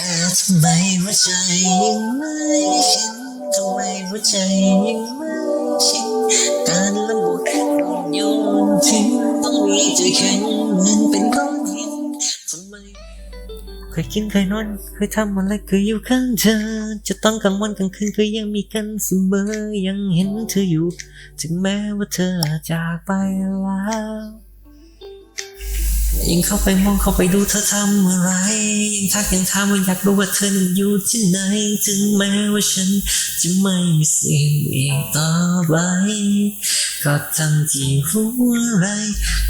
ทำไมหัวใจยังไม่ชินทำไมหัวใจยังไม่ชินการละมุดโยนทิ้งต้องมีใจแข็งเหมือนเป็นก้อนหินทำไมเคยกินเคยนอนเคยทำอะไรเคยอยู่ข้างเธอ จะต้องกลางวันกลางคืนก็ยังมีกันเสมอยังเห็นเธออยู่ ถึงแม้ว่าเธอจากไปแล้ว ยิ่งเข้าไปมองเข้าไปดูเธอทำอะไรยังทักยังถามว่าอยากรู้ว่าเธอนั้นอยู่ที่ไหน ถึงแม้ว่าฉันจะไม่มีเสียงอีกต่อไปก็ทั้งที่รู้อะไร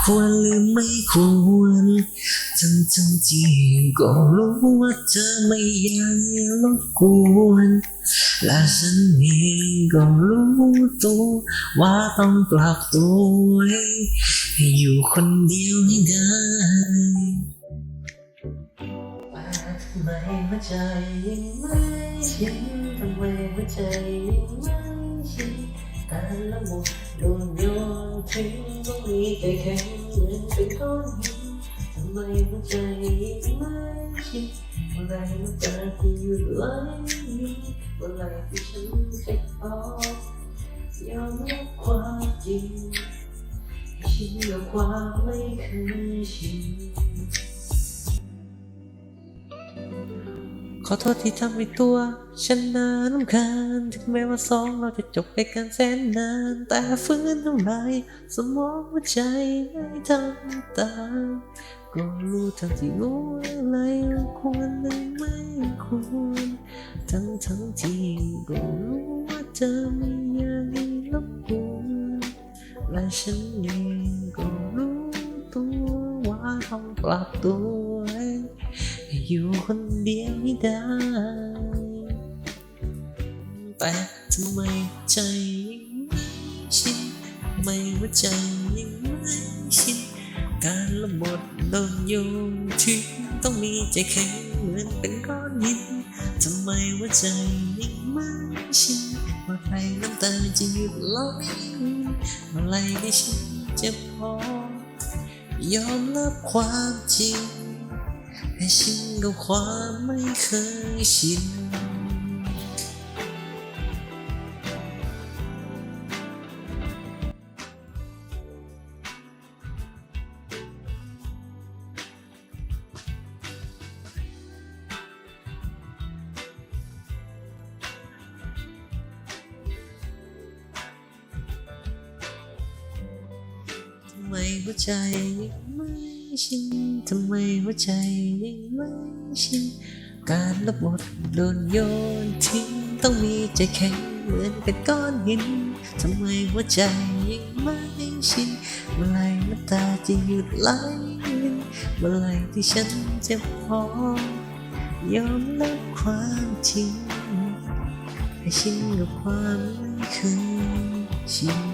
ควรหรือไม่ควรทั้งทั้งที่ก็รู้ว่าเธอไม่อยากรบกวนและฉันเองก็รู้ตัวว่าต้องปรับตัวให้อยู่คนเดียวให้ได้แต่ทำไมหัวใจยังไม่ชินทำไมหัวใจยังไม่ชินการละมุดโดนโยนทิ้งต้องมีใจแข็งเหมือนเป็นก้อนหินทำไมหัวใจยังไม่ชินเมื่อไรน้ำตาที่หยุดไหลเมื่อไรที่ฉันจะพอยอมรับความจริงให้ชินกับความไม่เคยชินขอโทษที่ทำให้ตัว ฉันนานคาญถึงแม้ว่าสองเราจะจบไปกันแสนนาน แต่ฟื้นเท่าไรสมองหัวใจไม่ทำตาม ก็รู้ทั้งที่รู้อะไรควรหรือไม่ควร ทั้งทั้งที่ก็รู้ว่าเธอไม่อยากให้รบกวนและฉันเองก็รู้ตัวว่าต้องปรับตัวให้อยู่คนเดียวไม่ได้ แต่ทำไมใจยังไม่ชินไมหัวใจยังไม่ชิน การละหมดโดนโยนทิ้งต้องมีใจแข็งเหมือนเป็นก้อนหินทำไมหัวใจยังไม่ชินเมื่อไหรน้ำตาจะหยุดไหลเมื่อไรที่ฉันจะพอยอมรับความจริงให้ชินกับความไม่เคยชิน ไมหัวใจยังไม่ชินทำไมหัวใจยังไม่ชินการลบบทโดนโยนทิ้งต้องมีใจแข็งเหมือนเป็นก้อนหินทำไมหัวใจยังไม่ชินเมื่อไหรน้ำตาจะหยุดไหลเมื่อไหรที่ฉันจะพอยอมรับความจริงให้ชินกับความไม่เคยชิน